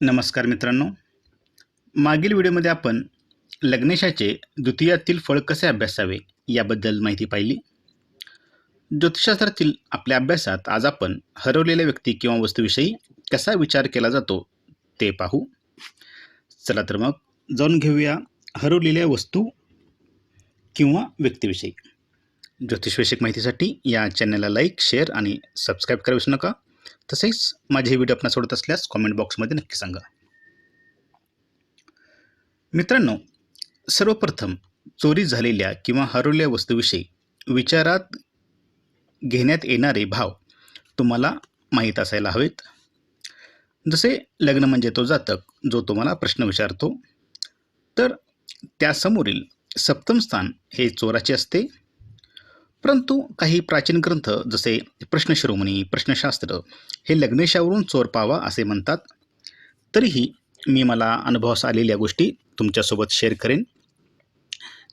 नमस्कार मित्रांनो. मागील व्हिडिओमध्ये आपण लग्नेशाचे द्वितीयातील फळ कसे अभ्यासावे याबद्दल माहिती पाहिली. ज्योतिषशास्त्रातील आपल्या अभ्यासात आज आपण हरवलेल्या व्यक्ती किंवा वस्तूविषयी कसा विचार केला जातो ते पाहू. चला तर मग जाऊन घेऊया हरवलेल्या वस्तू किंवा व्यक्तीविषयी. ज्योतिषविषयक माहितीसाठी या चॅनलला लाईक शेअर आणि सबस्क्राईब करा विसरू नका. तसेच माझे हे व्हिडिओ आपण सोडत असल्यास कॉमेंट बॉक्समध्ये नक्की सांगा. मित्रांनो सर्वप्रथम चोरी झालेल्या किंवा हरवलेल्या वस्तूविषयी विचारात घेण्यात येणारे भाव तुम्हाला माहीत असायला हवेत. जसे लग्न म्हणजे तो जातक जो तुम्हाला प्रश्न विचारतो. तर त्यासमोरील सप्तम स्थान हे चोराचे असते. परंतु काही प्राचीन ग्रंथ जसे प्रश्नशिरोमणी प्रश्नशास्त्र हे लग्नेशावरून चोर पावा असे म्हणतात. तरीही मी मला अनुभवास आलेल्या गोष्टी तुमच्यासोबत शेअर करेन.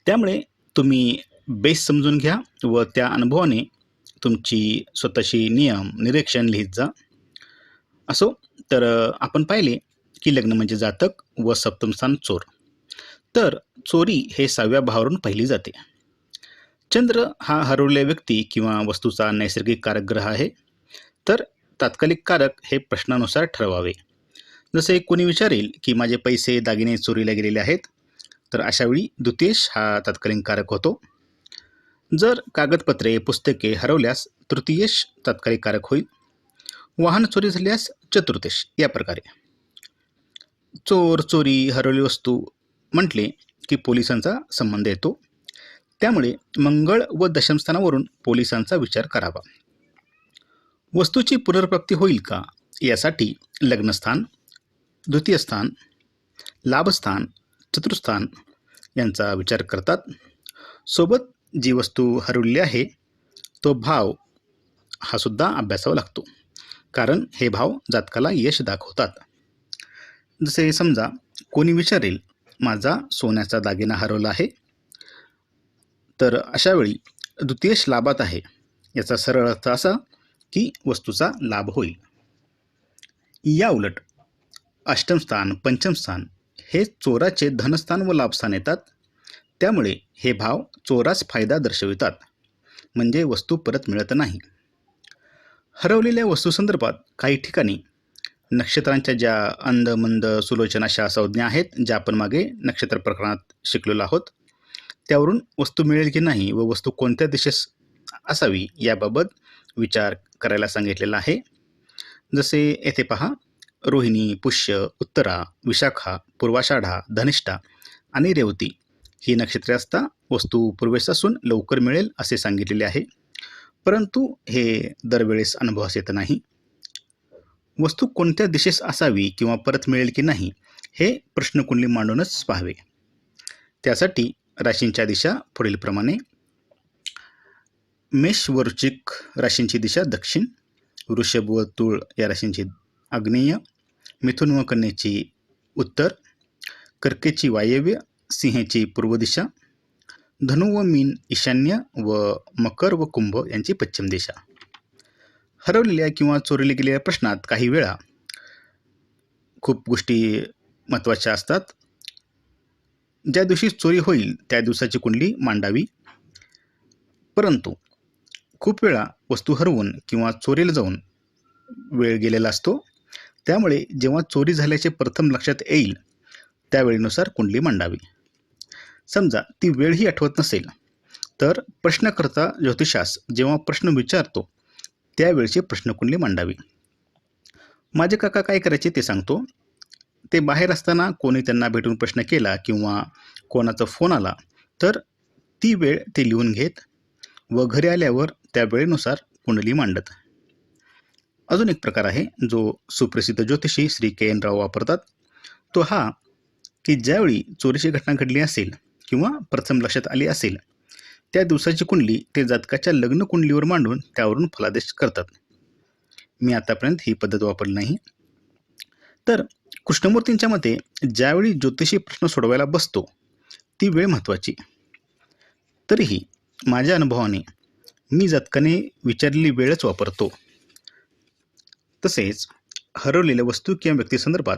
त्यामुळे तुम्ही बेस समजून घ्या व त्या अनुभवाने तुमची स्वतःशी नियम निरीक्षण लिहित जा. असो तर आपण पाहिले की लग्न म्हणजे जातक व सप्तमस्थान चोर. तर चोरी हे सहाव्या भावावरून पाहिली जाते. चंद्र हा हरवलेल्या व्यक्ती किंवा वस्तूचा नैसर्गिक कारक ग्रह आहे. तर तात्कालिक कारक हे प्रश्नानुसार ठरवावे. जसे कोणी विचारेल की माझे पैसे दागिने चोरीला गेलेले आहेत तर अशावेळी द्वितीयश हा तात्कालीन कारक होतो. जर कागदपत्रे पुस्तके हरवल्यास तृतीयश तात्कालिक कारक होईल. वाहन चोरी झाल्यास चतुर्थेश या प्रकारे. चोर चोरी हरवली वस्तू म्हटले की पोलिसांचा संबंध येतो. त्यामुळे मंगळ व दशमस्थानावरून पोलिसांचा विचार करावा. वस्तूची पुनर्प्राप्ती होईल का? यासाठी लग्नस्थान द्वितीय स्थान लाभस्थान चतुर्थान यांचा विचार करतात. सोबत जी वस्तू हरवलेली आहे तो भाव हा सुद्धा अभ्यासावा लागतो. कारण हे भाव जातकाला यश दाखवतात. जसे समजा कोणी विचारेल माझा सोन्याचा दागिना हरवला आहे. तर अशावेळी द्वितीयश लाभात आहे. याचा सरळ अर्थ असा की वस्तूचा लाभ होईल. या उलट अष्टमस्थान पंचमस्थान हे चोराचे धनस्थान व लाभस्थान येतात. त्यामुळे हे भाव चोरास फायदा दर्शवितात. म्हणजे वस्तू परत मिळत नाही. हरवलेल्या वस्तूसंदर्भात काही ठिकाणी नक्षत्रांच्या ज्या अंध मंद सुलोचन अशा संज्ञा आहेत ज्या आपण मागे नक्षत्र प्रकरणात शिकलेलो आहोत त्यावरून वस्तू मिळेल की नाही व वस्तू कोणत्या दिशेस असावी याबाबत विचार करायला सांगितलेलं आहे. जसे येथे पहा रोहिणी पुष्य उत्तरा विशाखा पूर्वाषाढा धनिष्ठा आणि रेवती ही नक्षत्रे असता वस्तू पूर्वेस असून लवकर मिळेल असे सांगितलेले आहे. परंतु हे दरवेळेस अनुभवास येत नाही. वस्तू कोणत्या दिशेस असावी किंवा परत मिळेल की नाही हे प्रश्नकुंडली मांडूनच पाहावे. त्यासाठी राशींच्या दिशा पुढीलप्रमाणे मेष वृश्चिक राशींची दिशा दक्षिण वृषभ व तूळ या राशींची आग्नेय मिथुन व कन्येची उत्तर कर्केची वायव्य सिंहेची पूर्व दिशा धनु व मीन ईशान्य व मकर व कुंभ यांची पश्चिम दिशा. हरवलेल्या किंवा चोरले गेलेल्या प्रश्नात काही वेळा खूप गोष्टी महत्त्वाच्या असतात. ज्या दिवशी चोरी होईल त्या दिवसाची कुंडली मांडावी. परंतु खूप वेळा वस्तू हरवून किंवा चोरीला जाऊन वेळ गेलेला असतो. त्यामुळे जेव्हा चोरी झाल्याचे प्रथम लक्षात येईल त्यावेळेनुसार कुंडली मांडावी. समजा ती वेळही आठवत नसेल तर प्रश्नकर्ता ज्योतिषास जेव्हा प्रश्न विचारतो त्यावेळची प्रश्नकुंडली मांडावी. माझे काका काय करायचे ते सांगतो. ते बाहेर असताना कोणी त्यांना भेटून प्रश्न केला किंवा कोणाचा फोन आला तर ती वेळ ते लिहून घेत व घरी आल्यावर त्या वेळेनुसार कुंडली मांडत. अजून एक प्रकार आहे जो सुप्रसिद्ध ज्योतिषी श्री के एन राव वापरतात. तो हा की ज्यावेळी चोरीची घटना घडली असेल किंवा प्रथम लक्षात आली असेल त्या दिवसाची कुंडली ते जातकाच्या लग्न कुंडलीवर मांडून त्यावरून फलादेश करतात. मी आतापर्यंत ही पद्धत वापरली नाही. तर कृष्णमूर्तींच्या मते ज्यावेळी ज्योतिषी प्रश्न सोडवायला बसतो ती वेळ महत्त्वाची. तरीही माझ्या अनुभवाने मी जातकाने विचारलेली वेळच वापरतो. तसेच हरवलेल्या वस्तू किंवा व्यक्तीसंदर्भात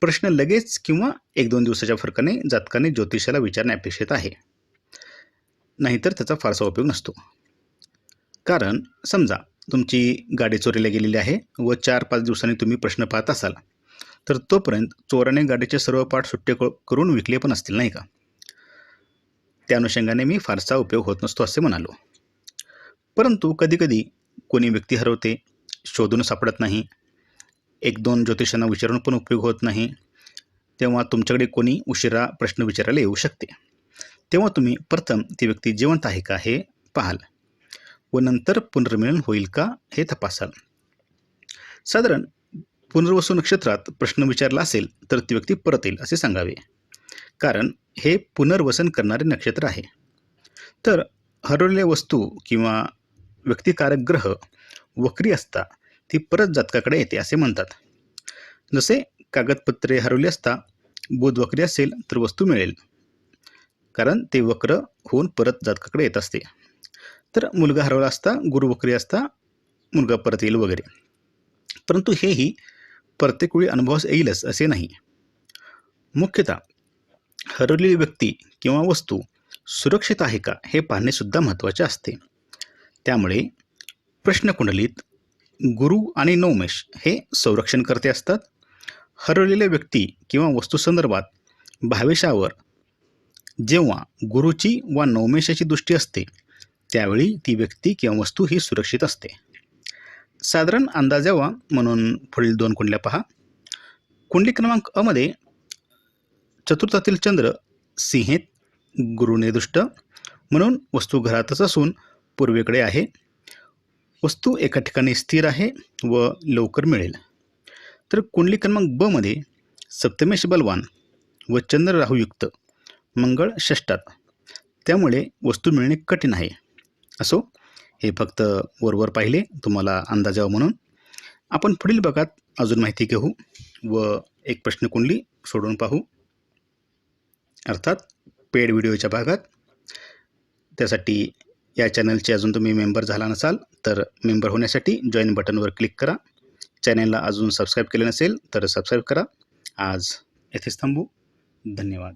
प्रश्न लगेच किंवा एक दोन दिवसाच्या फरकाने जातकाने ज्योतिषाला विचारणे अपेक्षित आहे. नाहीतर त्याचा फारसा उपयोग नसतो. कारण समजा तुमची गाडी चोरीला गेलेली आहे व चार पाच दिवसांनी तुम्ही प्रश्न पाहत असाल तर तोपर्यंत चोराने गाडीचे सर्व पाठ सुट्टे क- करून विकले पण असतील नाही का? त्या अनुषंगाने मी फारसा उपयोग होत नसतो असे म्हणालो. परंतु कधीकधी कोणी व्यक्ती हरवते शोधून सापडत नाही एक दोन ज्योतिषांना विचारून पण उपयोग होत नाही तेव्हा तुमच्याकडे कोणी उशिरा प्रश्न विचारायला येऊ शकते. तेव्हा तुम्ही प्रथम ती व्यक्ती जिवंत आहे का हे पाहाल व नंतर पुनर्मिलन होईल का हे तपासाल. साधारण पुनर्वसू नक्षत्रात प्रश्न विचारला असेल तर ती व्यक्ती परत येईल असे सांगावे. कारण हे पुनर्वसन करणारे नक्षत्र आहे. तर हरवलेल्या वस्तू किंवा व्यक्तिकारक ग्रह वक्री असता ती परत जातकाकडे येते असे म्हणतात. जसे कागदपत्रे हरवली असता बुध वक्री असेल तर वस्तू मिळेल. कारण ते वक्र होऊन परत जातकाकडे येत असते. तर मुलगा हरवला असता गुरु वक्री असता मुलगा परत येईल वगैरे. परंतु हेही प्रत्येक वेळी अनुभवास येईलच असे नाही. मुख्यतः हरवलेली व्यक्ती किंवा वस्तू सुरक्षित आहे का हे पाहणेसुद्धा महत्त्वाचे असते. त्यामुळे प्रश्नकुंडलीत गुरु आणि नवमेश हे संरक्षणकर्ते असतात. हरवलेल्या व्यक्ती किंवा वस्तू संदर्भात भावेशावर जेव्हा गुरुची वा नवमेशाची दृष्टी असते त्यावेळी ती व्यक्ती किंवा वस्तू ही सुरक्षित असते. साधारण अंदाज यावा म्हणून पुढील दोन कुंडल्या पहा. कुंडली क्रमांक अमध्ये चतुर्थातील चंद्र सिंहेत गुरुने दृष्ट म्हणून वस्तू घरातच असून पूर्वेकडे आहे. वस्तू एका ठिकाणी स्थिर आहे व लवकर मिळेल. तर कुंडली क्रमांक ब मध्ये सप्तमेश बलवान व चंद्र राहुयुक्त मंगळ षष्टात त्यामुळे वस्तू मिळणे कठीण आहे. असो हे फक्त वरवर पाहिले तुम्हाला अंदाज यावा म्हणून. आपण पुढील भागात अजून माहिती घेऊ व एक प्रश्न कुंडली सोडून पाहू. अर्थात पेड व्हिडिओच्या भागात. त्यासाठी या चॅनलचे अजून तुम्ही मेंबर झाला नसाल तर मेंबर होण्यासाठी जॉईन बटनवर क्लिक करा. चॅनलला अजून सबस्क्राईब केले नसेल तर सबस्क्राईब करा. आज येथेच थांबू. धन्यवाद.